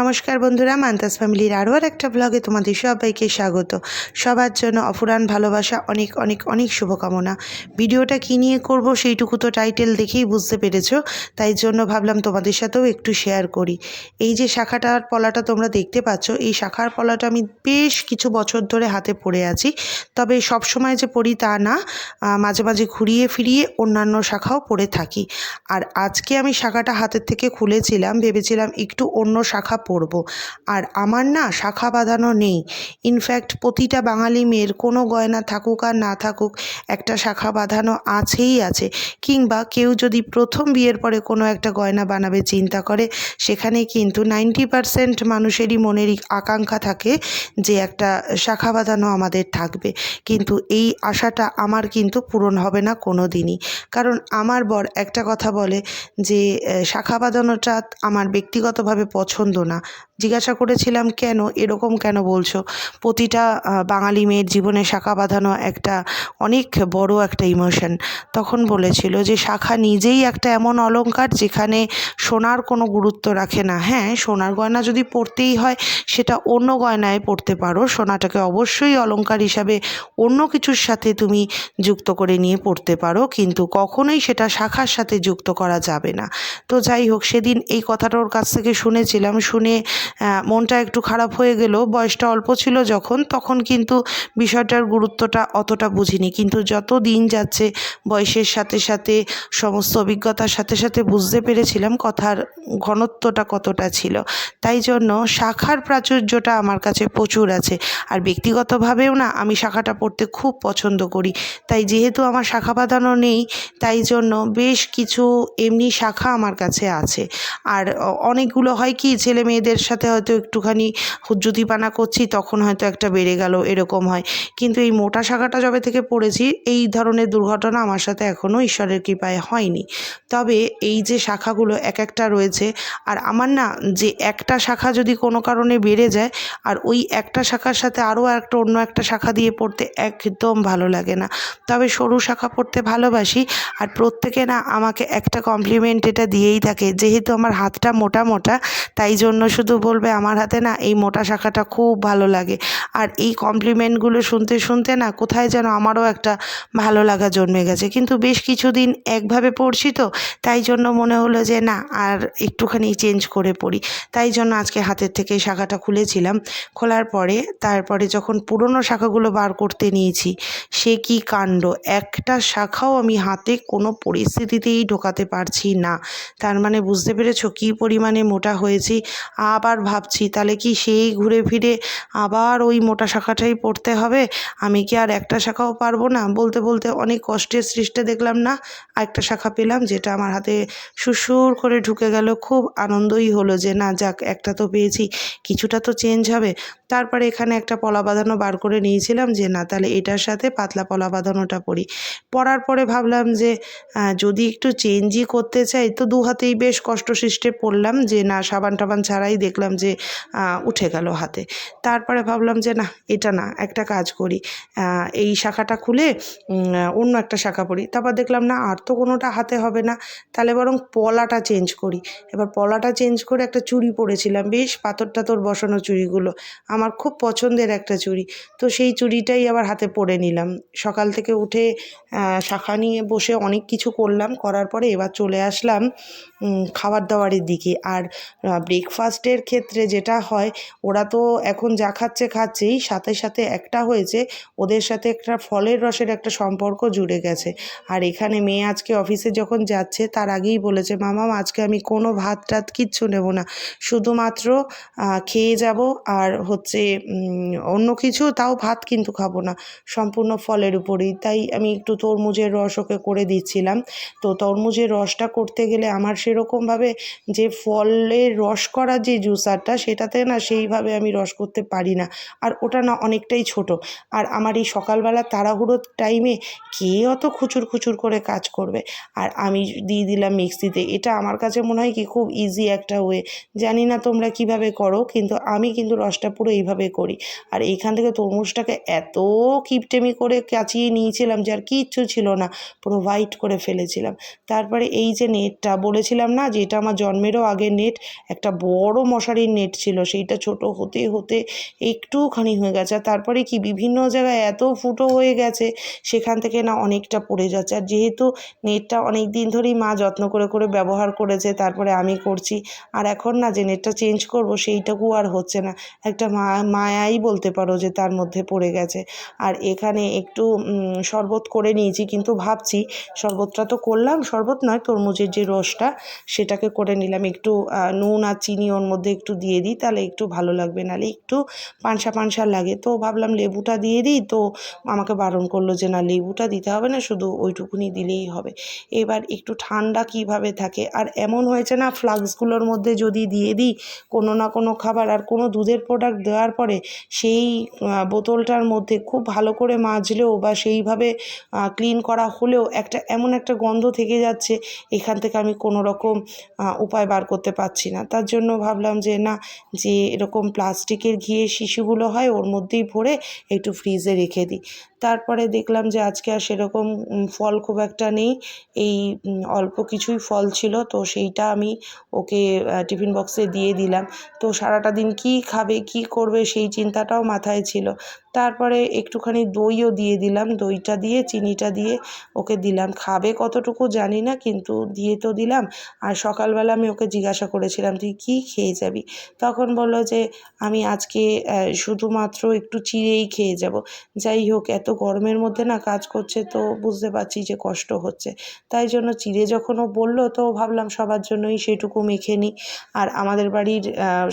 নমস্কার বন্ধুরা মান্তাস ফ্যামিলির আরও আর একটা ব্লগে তোমাদের সবাইকে স্বাগত। সবার জন্য অফুরান ভালোবাসা অনেক অনেক অনেক শুভকামনা। ভিডিওটা কী নিয়ে করব সেইটুকু তো টাইটেল দেখেই বুঝতে পেরেছ, তাই জন্য ভাবলাম তোমাদের সাথেও একটু শেয়ার করি। এই যে শাখাটার পলাটা তোমরা দেখতে পাচ্ছ, এই শাখার পলাটা আমি বেশ কিছু বছর ধরে হাতে পড়ে আছি। তবে সব সময় যে পড়ি তা না মাঝে মাঝে ঘুরিয়ে ফিরিয়ে অন্যান্য শাখাও পড়ে থাকি। আর আজকে আমি শাখাটা হাতের থেকে খুলেছিলাম, ভেবেছিলাম একটু অন্য শাখা পরব। আর আমার না শাখা বাঁধানো নেই। ইনফ্যাক্ট প্রতিটা বাঙালি মেয়ের কোনো গয়না থাকুক আর না থাকুক, একটা শাখা বাঁধানো আছেই আছে। কিংবা কেউ যদি প্রথম বিয়ের পরে কোনো একটা গয়না বানাবে, চিন্তা করে, সেখানে কিন্তু নাইনটি পারসেন্ট মানুষেরই মনেরই আকাঙ্ক্ষা থাকে যে একটা শাখা বাঁধানো আমাদের থাকবে। কিন্তু এই আশাটা আমার কিন্তু পূরণ হবে না কোনো দিনই কারণ আমার বর একটা কথা বলে যে শাখা বাঁধানোটা আমার ব্যক্তিগতভাবে পছন্দ না। না জিজ্ঞাসা করেছিলাম, কেন? এরকম কেন বলছো? প্রতিটা বাঙালি মেয়ের জীবনে শাখা বাঁধানো একটা অনেক বড় একটা ইমোশন তখন বলেছিল যে, শাখা নিজেই একটা এমন অলঙ্কার যেখানে সোনার কোনো গুরুত্ব রাখে না। হ্যাঁ সোনার গয়না যদি পরতেই হয়, সেটা অন্য গয়নায় পরতে পারো। সোনাটাকে অবশ্যই অলংকার হিসাবে অন্য কিছুর সাথে তুমি যুক্ত করে নিয়ে পড়তে পারো, কিন্তু কখনোই সেটা শাখার সাথে যুক্ত করা যাবে না। তো যাই হোক, সেদিন এই কথাটা ওর কাছ থেকে শুনেছিলাম। শুনে মনটা একটু খারাপ হয়ে গেল বয়সটা অল্প ছিল যখন, তখন কিন্তু বিষয়টার গুরুত্বটা অতটা বুঝিনি। কিন্তু যত দিন যাচ্ছে, বয়সের সাথে সাথে, সমস্ত অভিজ্ঞতার সাথে সাথে বুঝতে পেরেছিলাম কথার ঘনত্বটা কতটা ছিল। তাই জন্য শাখার প্রাচুর্যটা আমার কাছে প্রচুর আছে। আর ব্যক্তিগতভাবেও না, আমি শাখাটা পড়তে খুব পছন্দ করি। তাই যেহেতু আমার শাখা বাঁধানো নেই, তাই জন্য বেশ কিছু এমনি শাখা আমার কাছে আছে। আর অনেকগুলো হয় কি, ছেলে মেয়েদের সাথে হয়তো একটুখানি হুজ্জুতিপানা করছি, তখন হয়তো একটা বেড়ে গেল, এরকম হয়। কিন্তু এই মোটা শাখাটা যবে থেকে পড়েছি, এই ধরনের দুর্ঘটনা আমার সাথে এখনও ঈশ্বরের কৃপায় হয়নি। তবে এই যে শাখাগুলো এক একটা রয়েছে, আর আমার না যে একটা শাখা যদি কোনো কারণে বেড়ে যায়, আর ওই একটা শাখার সাথে আরও একটা অন্য একটা শাখা দিয়ে পড়তে একদম ভালো লাগে না। তবে সরু শাখা পড়তে ভালোবাসি, আর প্রত্যেকে না আমাকে একটা কমপ্লিমেন্ট এটা দিয়েই থাকে, যেহেতু আমার হাতটা মোটা মোটা, তাই জন্য শুধু বলবে আমার হাতে না এই মোটা শাখাটা খুব ভালো লাগে। আর এই কমপ্লিমেন্টগুলো শুনতে শুনতে না কোথায় যেন আমারও একটা ভালো লাগা জন্মে গেছে। কিন্তু বেশ কিছুদিন একভাবে পড়ছি তো, তাই জন্য মনে হলো যে না আর একটুখানি চেঞ্জ করে পড়ি। তাই জন্য আজকে হাতের থেকে শাখাটা খুলেছিলাম। খোলার পরে তারপরে যখন পুরনো শাখাগুলো বার করতে নিয়েছি, সে কি কাণ্ড? একটা শাখাও আমি হাতে কোনো পরিস্থিতিতেই ঢোকাতে পারছি না। তার মানে বুঝতে পেরেছ কী পরিমাণে মোটা হয়েছি। আবার ভাবছি, তাহলে কি সেই ঘুরে ফিরে আবার ওই মোটা শাখাটাই পড়তে হবে? আমি কি আর একটা শাখাও পারব না? বলতে বলতে অনেক কষ্টের সৃষ্টে দেখলাম না একটা শাখা পেলাম যেটা আমার হাতে সুসুর করে ঢুকে গেল। খুব আনন্দই হলো যে, না, যাক, একটা তো পেয়েছি, কিছুটা তো চেঞ্জ হবে। তারপরে এখানে একটা পলা বাঁধানো বার করে নিয়েছিলাম যে, না, তাহলে এটার সাথে পাতলা পলা বাঁধানোটা পরি পরার পরে ভাবলাম যে যদি একটু চেঞ্জই করতে চাই, তো দু হাতেই বেশ কষ্ট সৃষ্টে পড়লাম যে, না, সাবান টাবান ছাড়াই দেখলাম যে উঠে গেল হাতে। তারপরে ভাবলাম যে, না, এটা না, একটা কাজ করি। এই শাখাটা খুলে অন্য একটা শাখা পরি তারপর দেখলাম, না, আর তো কোনোটা হাতে হবে না। তাহলে বরং পলাটা চেঞ্জ করি। এবার পলাটা চেঞ্জ করে একটা চুড়ি পরেছিলাম। বেশ পাথর টাথর বসানো চুড়িগুলো। আমার খুব পছন্দের একটা চুড়ি। তো সেই চুড়িটাই আবার হাতে পরে নিলাম। সকাল থেকে উঠে শাখা নিয়ে বসে অনেক কিছু করলাম। করার পরে এবার চলে আসলাম খাবার দাবারের দিকে। আর ব্রেকফাস্টের ক্ষেত্রে যেটা হয়, ওরা তো এখন যা খাচ্ছে, খাচ্ছেই। সাথে সাথে একটা হয়েছে, ওদের সাথে একটা ফলের রসের একটা সম্পর্ক জুড়ে গেছে। আর এখানে মেয়ে আজকে অফিসে যখন যাচ্ছে, তার আগেই বলেছে মামাম আজকে আমি কোনো ভাত টাত কিচ্ছু নেব না। শুধুমাত্র খেয়ে যাব, আর উম, অন্য কিছু তাও ভাত কিন্তু খাব না। সম্পূর্ণ ফলের উপরেই। তাই আমি একটু তরমুজের রস ওকে করে দিচ্ছিলাম। তো তরমুজের রসটা করতে গেলে আমার সেরকমভাবে যে ফলের রস করা যে জুসারটা সেটাতে না সেইভাবে আমি রস করতে পারি না। আর ওটা না অনেকটাই ছোট। আর আমার এই সকালবেলা তাড়াহুড়োর টাইমে কে অত খুচুর খুচুর করে কাজ করবে? আর আমি দিয়ে দিলাম মিক্সিতে। এটা আমার কাছে মনে হয় কি খুব ইজি একটা ওয়ে জানি না তোমরা কীভাবে করো কিন্তু আমি কিন্তু রসটা পুরো এইভাবে করি। আর এইখান থেকে তরমুজটাকে এত কিপটেমি করে কাচিয়ে নিয়েছিলাম যে আর কিচ্ছু ছিল না পুরো হোয়াইট করে ফেলেছিলাম। তারপরে এই যে নেটটা, বলেছিলাম না যে এটা আমার জন্মেরও আগের নেট, একটা বড় মশারির নেট ছিল, সেইটা ছোট হতে হতে একটুখানি হয়ে গেছে। আর তারপরে কি, বিভিন্ন জায়গায় এত ফুটো হয়ে গেছে, সেখান থেকে না অনেকটা পড়ে যাচ্ছে। আর যেহেতু নেটটা অনেক দিন ধরেই মা যত্ন করে করে ব্যবহার করেছে, তারপরে আমি করছি। আর এখন না যে নেটটা চেঞ্জ করব, সেইটুকু আর হচ্ছে না। একটা মা মায়াই বলতে পারো যে তার মধ্যে পড়ে গেছে। আর এখানে একটু শরবত করে নিয়েছি কিন্তু ভাবছি শরবতটা তো করলাম, শরবত নয়, তরমুজের যে রসটা সেটাকে করে নিলাম। একটু নুন আর চিনি ওর মধ্যে একটু দিয়ে দিই, তাহলে একটু ভালো লাগবে। নাহলে একটু পানসা পানসা লাগে। তো ভাবলাম লেবুটা দিয়ে দিই, তো আমাকে বারণ করল যে না, লেবুটা দিতে হবে না, শুধু ওইটুকুনি দিলেই হবে। এবার একটু ঠান্ডা কীভাবে থাকে? আর এমন হয়েছে না, ফ্লাক্সগুলোর মধ্যে যদি দিয়ে দিই, কোনো না কোনো খাবার আর কোনো দুধের প্রোডাক্ট দেওয়ার পরে সেই বোতলটার মধ্যে খুব ভালো করে মাজলেও বা সেইভাবে ক্লিন করা হলেও একটা এমন একটা গন্ধ থেকে যাচ্ছে, এখান থেকে আমি কোনো রকম উপায় বার করতে পারছি না। তার জন্য ভাবলাম যে না, যে এরকম প্লাস্টিকের ঘিয়ে শিশুগুলো হয় ওর মধ্যেই ভরে একটু ফ্রিজে রেখে দিই। তারপরে দেখলাম যে আজকে আর সেরকম ফল খুব একটা নেই। এই অল্প কিছুই ফল ছিল, তো সেইটা আমি ওকে টিফিন বক্সে দিয়ে দিলাম। তো সারাটা দিন কী খাবে, কী করবে সেই চিন্তাটাও মাথায় ছিল। তারপরে একটুখানি দইও দিয়ে দিলাম। দইটা দিয়ে, চিনিটা দিয়ে ওকে দিলাম। খাবে কতটুকু জানি না, কিন্তু দিয়ে তো দিলাম। আর সকালবেলা আমি ওকে জিজ্ঞাসা করেছিলাম, তুই কী খেয়ে যাবি? তখন বলল যে, আমি আজকে শুধুমাত্র একটু চিড়েই খেয়ে যাব। যাই হোক, এত গরমের মধ্যে না কাজ করছে তো বুঝতে পারছি যে কষ্ট হচ্ছে। তাই জন্য চিড়ে যখন ও বলল, তো ভাবলাম সবার জন্যই সেটুকু মেখে নিই। আর আমাদের বাড়ির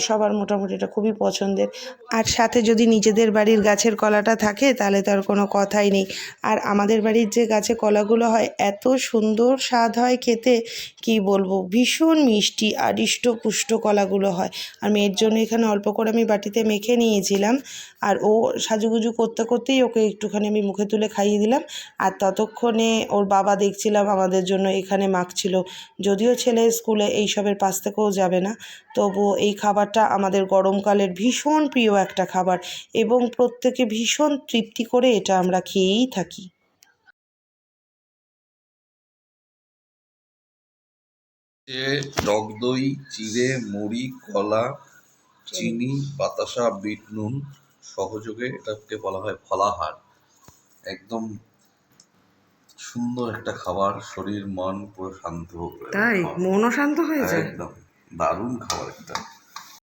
সবার মোটামুটি এটা খুবই পছন্দের। আর সাথে যদি নিজেদের বাড়ির গাছের কলাটা থাকে, তাহলে তার কোনো কথাই নেই। আর আমাদের বাড়ির যে গাছে কলাগুলো হয়, এত সুন্দর স্বাদ হয় খেতে, কি বলব? ভীষণ মিষ্টি আর পুষ্ট কলাগুলো হয়। আর মেয়ের জন্য এখানে অল্প করে আমি বাটিতে মেখে নিয়েছিলাম। আর ও সাজুগুজু করতে করতেই ওকে একটুখানি আমি মুখে তুলে খাইয়ে দিলাম। আর ততক্ষণে ওর বাবা দেখছিলাম আমাদের জন্য এখানে মাখছিল। যদিও ছেলে স্কুলে এইসবের পাশ থেকেও যাবে না। তবুও এই খাবারটা আমাদের গরমকালের ভীষণ প্রিয় একটা খাবার এবং প্রত্যেকে ভীষণ তৃপ্তি করে এটা আমরা খেয়েই থাকি। যে টক দই চিড়ে মুড়ি কলা চিনি বাতাসা বিট নুন সহযোগে এটাকে বলা হয় ফলাহার। একদম সুন্দর একটা খাবার শরীর মন পুরো শান্ত তাই? মনও শান্ত হয়ে যায়? একদম। দারুণ খাবার একটা